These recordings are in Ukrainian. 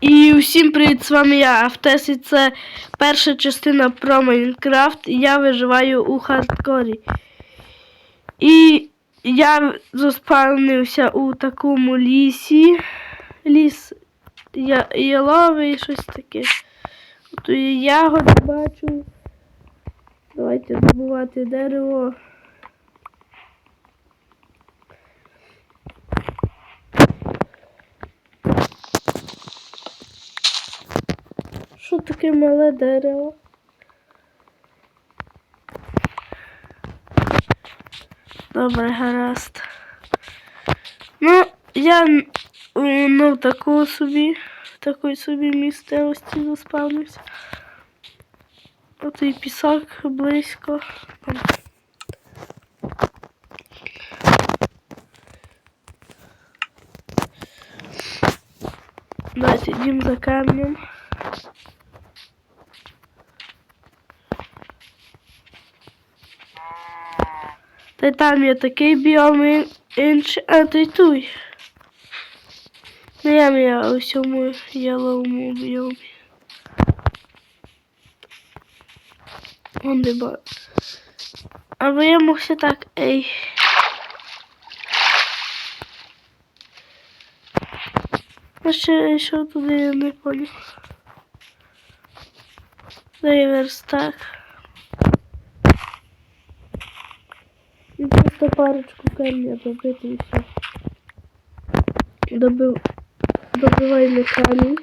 І усім привіт, з вами я, Автес, і це перша частина про Майнкрафт. Я виживаю у хардкорі. І я заспавнився у такому лісі. Ліс я, яловий, щось таке. Тут є ягоди бачу. Давайте добувати дерево. Що таке мале дерево? Добре, гаразд. Ну, я ну, таку собі, в такій собі місцевості заспавнився. От і пісок близько. Давайте йдемо за камнем. Там є такий біом інший. А ти туй. Ну я я у цьому яловому біомі. Вон де ба. Або я мог так, ей. А ще що туди не поняв. Дай верстак. І просто парочку камня добити і все. Добив... Добиваємо камінь.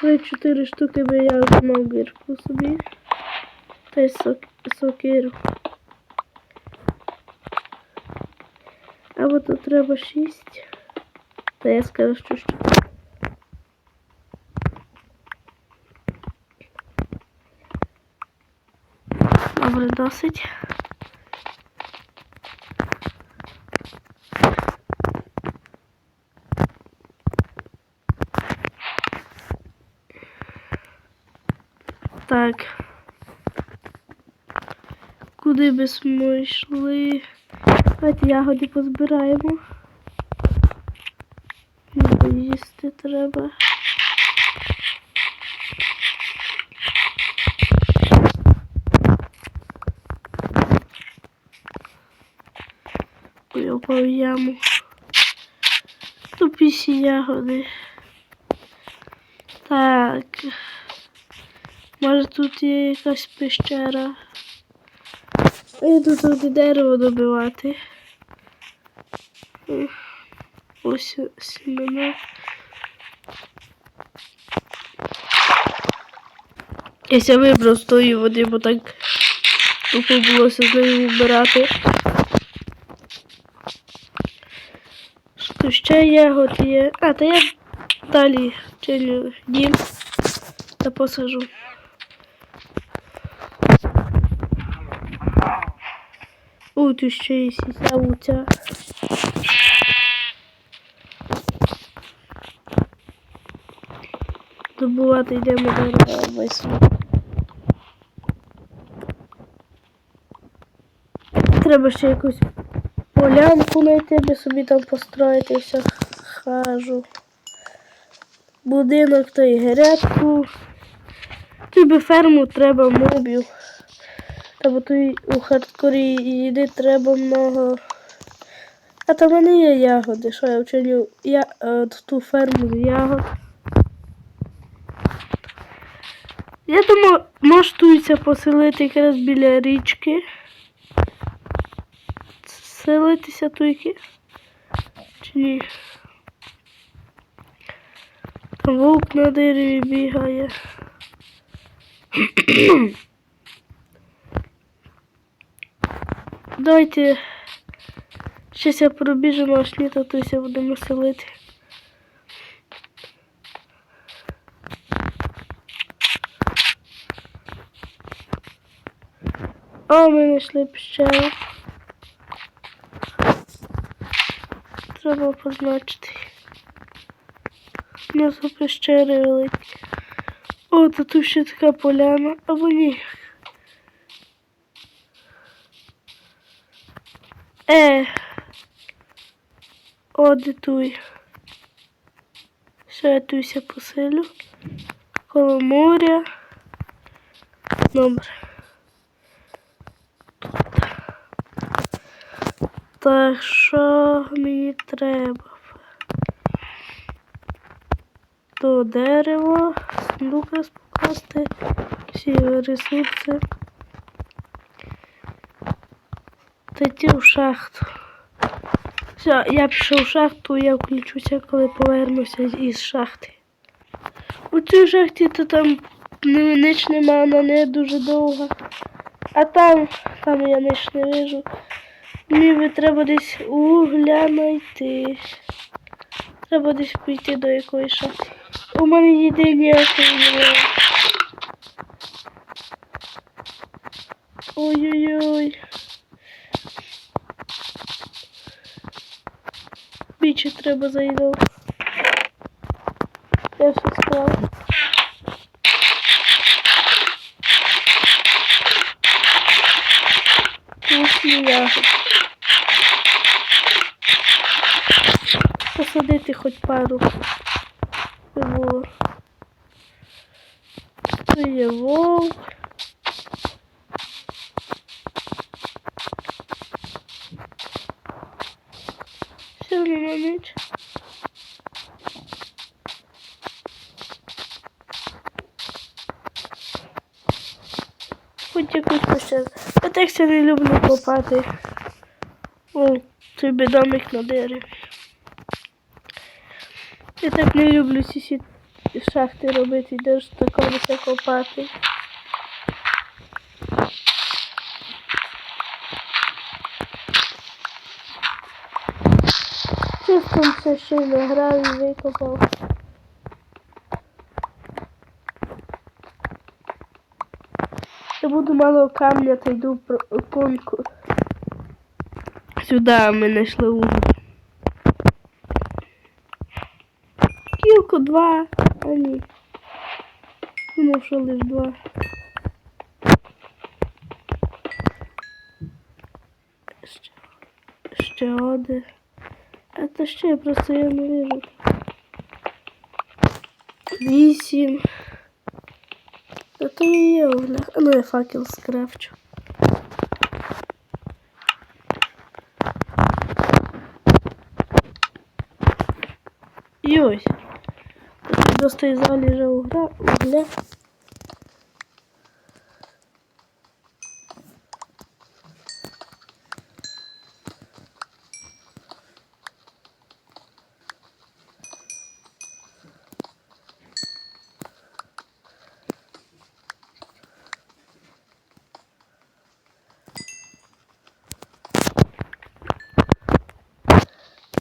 Три-чотири штуки би я змав гірку собі. Та й сок... сокиру. Або тут треба шість. Та я скажу, що ще. Добре, досить. Так. Куди би ми йшли? Давайте ягоди позбираємо. Їсти треба. Ой, я упав в яму. Тупісі ягоди. Так. Може тут є якась пещера. Я тут дерево добивати. Ось сімена. Я ся вибрав з тої води, бо так тупо булося з нею вбирати. Що ще ягод є? А, та я далі чиню дім та посажу. О, тут ще є сісявуця. Добувати йдемо дерева весну. Треба ще якусь полянку знайти, би собі там построїтися. Хажу. Будинок та й грядку. Би ферму треба мобів. Та бо тут у хардкорі їди треба много. А там мене є ягоди, що я вчиню я, е, ту ферму з ягод. Я думаю, можна поселити якраз біля річки. Селитися тільки. Чи ні? Там вовк на дереві бігає. Давайте щось я пробіжу на ні, то тося будемо селити. О, ми знайшли пещеру. Треба позначити. У нас пещери великі. О, тут ще така поляна, або ні. Е. О, де туй. Все, я туся посилю. Коло моря. Добре. Так, що мені треба? То дерево, сундук розпокласти, всі ресурси. Та йти в шахту. Все, я пішов в шахту, я включуся, коли повернуся із шахти. У цій шахті то там ні- ніч нема, вона не дуже довга. А там, там я ніч не вижу. Мені треба десь угля знайти. Треба десь піти до якоїсь шахти. У мене їди ніякої. Ой-ой-ой. Більше треба заїдав. Я все склав. Вкусні ягоди. Посадити хоч пару. Це було. Це є вовк. Все нема ніч. Хоч якусь пощаду. Я так це не люблю копати. О, цей бідомик на дереві. Я так не люблю ці шахти робити, де ж такого копати. Чисто все ще й награв і викопав. Буду мало камня, то йду про конку. Сюди ми знайшли угол. Кілку два, ні. Думав, що лиш два. Ще, ще один. А то ще просто я не вижу. Вісім. То є угля. А ну я факел скрафчу. І ось. Достає заліжа угля,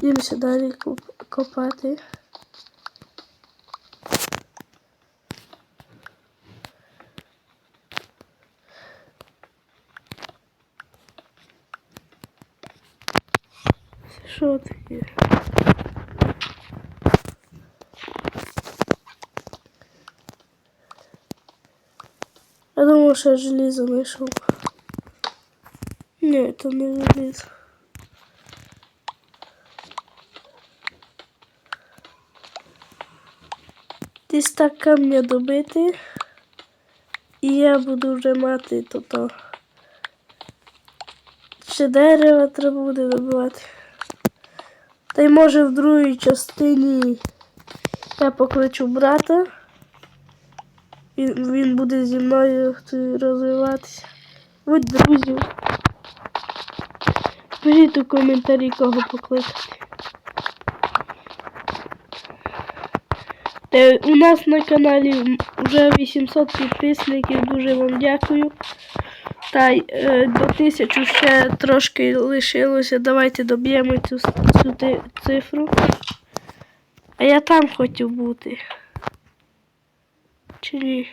Дивимося далі коп- копати. Що таке? Я думав, що я желізо знайшов. Ні, це не желізо. Десь так камня добити. І я буду вже мати то-то. Ще дерева треба буде добивати. Та й може в другій частині я покличу брата. Він, він буде зі мною розвиватися. Будь друзів. Пишіть у коментарі, кого покликати. У нас на каналі вже 800 підписників, дуже вам дякую. Та й е, до тисячу ще трошки лишилося. Давайте доб'ємо цю, цю цифру. А я там хотів бути. Чи ні?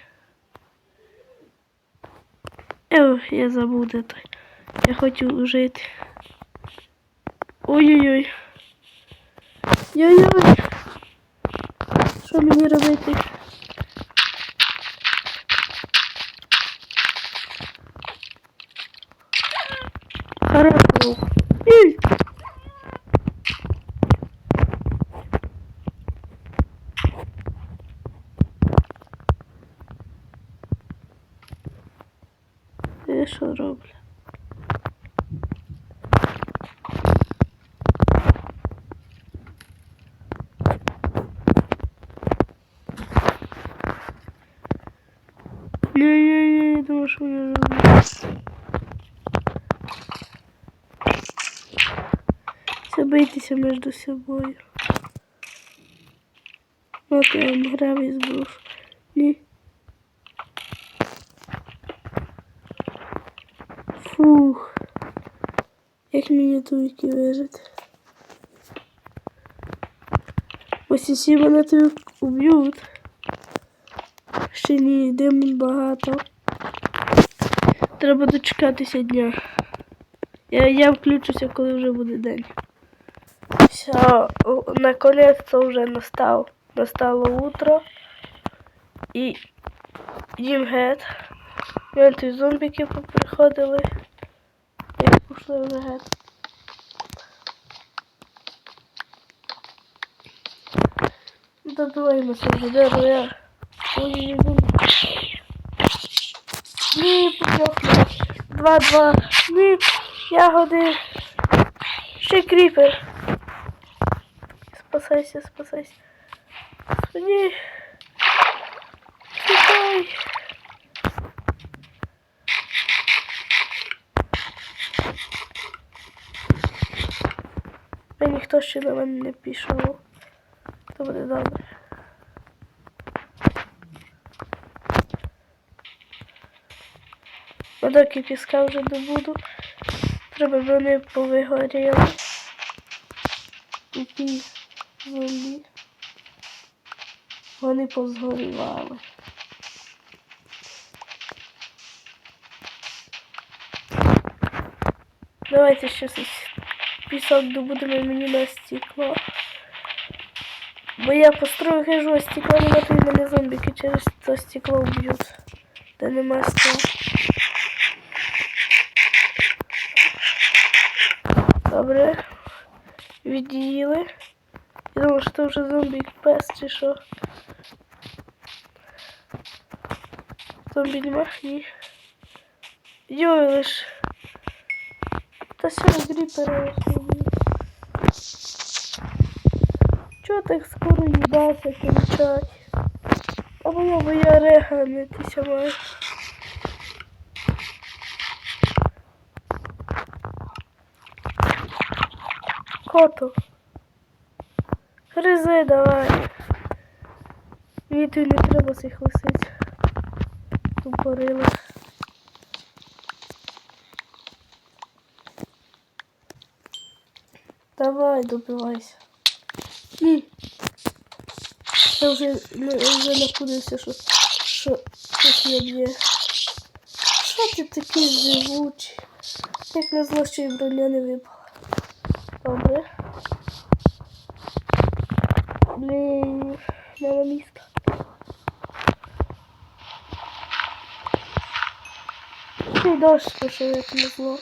Ех, я забув де той. Я хотів жити. Ой-ой-ой. Йой-йой. Що мені робити? Хорошо. Ні-ні-ні, я думаю, що вони роблять. Все бийтеся між собою. От я вам гравий зброшу. Ні. Фух. Як мені туйки вижити? Ось усі мене тут уб'ють. Ще ні, демон багато. Треба дочекатися дня. Я, я включуся, коли вже буде день. Все, наконец-то вже настав. Настало утро. І їм гет. Тут зомбіки поприходили. І пішли вже гет. Добиваємося вже, де я. Ні, ні. Два-два. Ні, ягоди. Ще кріпер. Спасайся, спасайся. Ні. Тікай. Ніхто ще на мене не пішов. То буде добре. А доки піска вже добуду, треба вони повигоріли. Які зомбі. Вони позгорівали. Давайте щось пісок добудемо мені на стекло. Бо я построю хижу, а стекло нема, то й мене зомбіки через це стекло вб'ють. Де нема скла. Добре. Відділи. Я думаю, що це вже зомбі пес чи що. Зомбі нема? Ні. Йой, лиш. Та все, гріпери. Чого так скоро їбаться кінчать? Або я реганитися маю. Кото. Гризи давай. Мені не треба цих лисиць. Тупорили. Давай, добивайся. Ні. Я вже, вже напудився, що, що тут є. Що ти такий живучий? Як на зло, що і броня не випала. Добре. Блін, мало міста. Ще й дощ пішов, як на зло.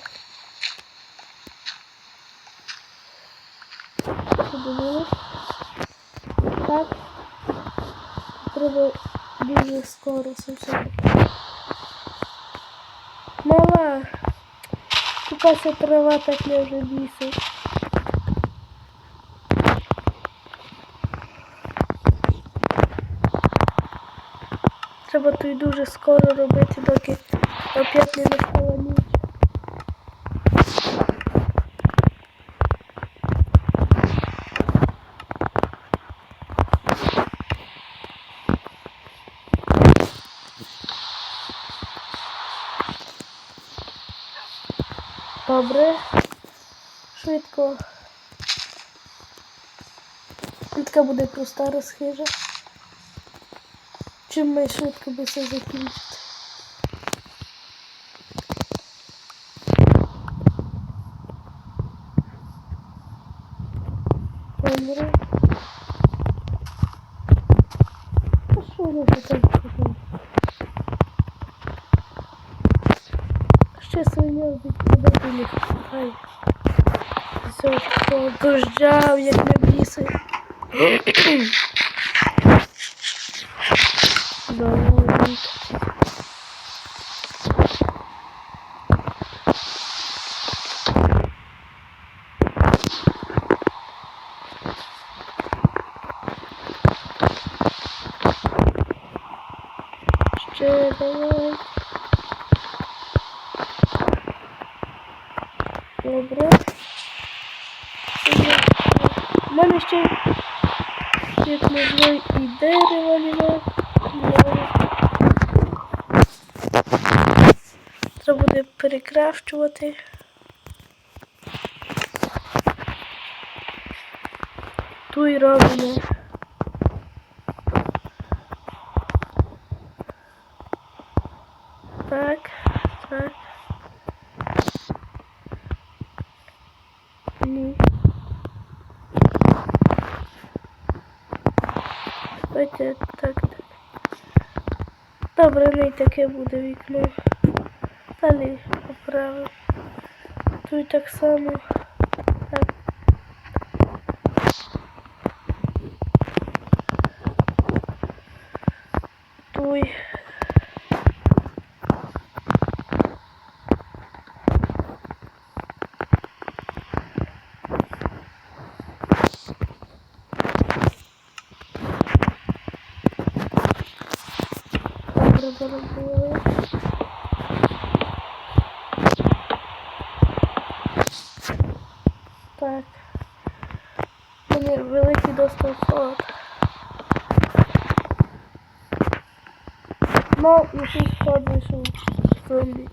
Подивилась. Так. Треба дуже скоро все. Мала. Купася трава так не вже бісить. Треба то й дуже скоро робити, доки опять не настала ніч. Добре. Швидко. Така буде проста розхижа. Чим ми швидко би все закінчити. Добре. А що воно таке? таке? Ще свиня не хай. Все, що дождяв, як не біси. Давай. Ще давай. Добре. У мене ще як можливо і дерево нема. Нема. Треба буде перекрафчувати. Ту й робимо. Так, так. Ні. Давайте так, так. Добре, не таке буде вікно. Далі поправимо. Тут так само. Так. Туй. Добре, заробили. Так. Мені доступ холод. Ну, якийсь вийшов зомбі.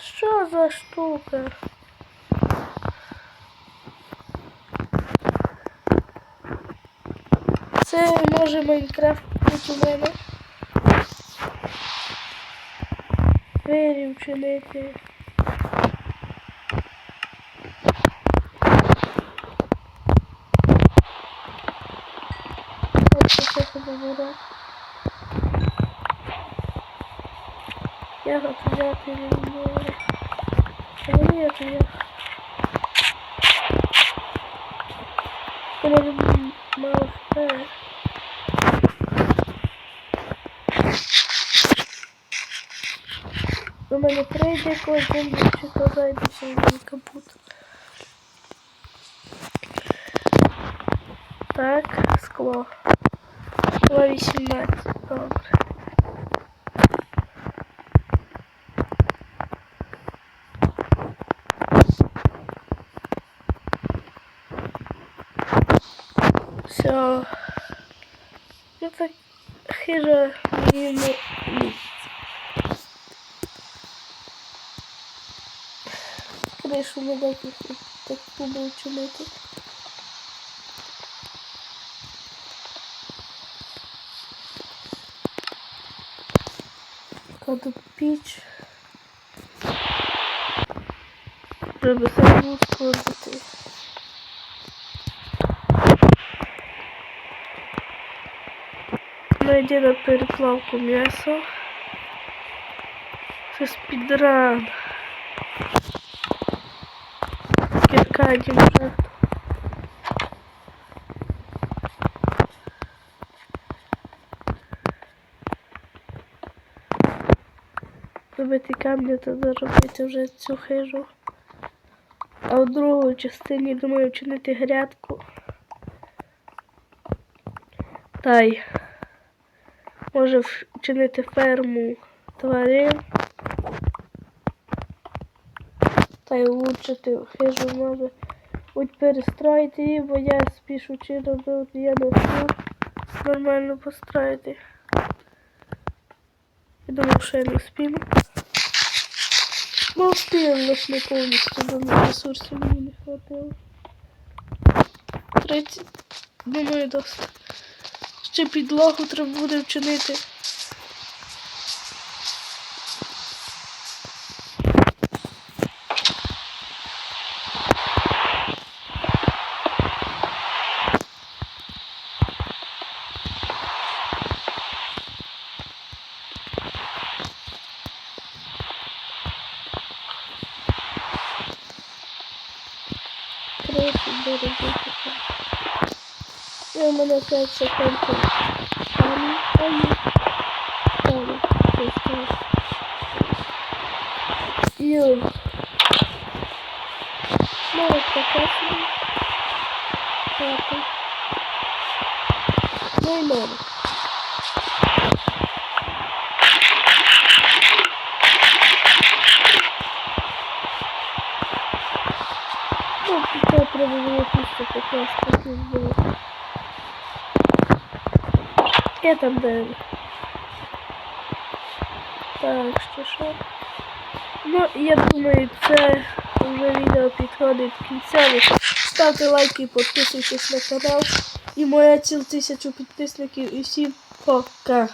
Що за штука? Це може Майнкрафт бути у мене. Двері вчинити. От це забирати. Я готувати не можу. Чому я то я? Я не люблю мало вперед. До мене прийде кожен, чи то зайде сьогодні капут. Так, скло. Скло 18. Добре. Все. Ну так йому місце. Кришу не дати так буду чинити. Кладу піч. Треба саму складати. Найди на переплавку м'ясо. Це спідран. Кирка один шаг. Робити камні та заробити вже цю хижу. А в другій частині думаю вчинити грядку. Та й може вчинити ферму тварин. Та й улучшити хижу може. Будь перестроїти її, бо я спішу чином, бо я не встиг нормально построїти. Я думав, що я не встигну. Ну, встиг, лише не повністю, бо мені ресурсів мені не хватило. 30, думаю, досить. Ще підлогу треба буде вчинити. Трохи дорогу. І у мене 5 секунд. Там, там, там, там. От така собі. Хата. Ну, Дай мене. Ну, це треба було після покласти тут Бен. Так, що що? Ну, я думаю, це вже відео підходить к кінцеві. Ставте лайки, підписуйтесь на канал. І моя ціл тисячу підписників. І всім пока.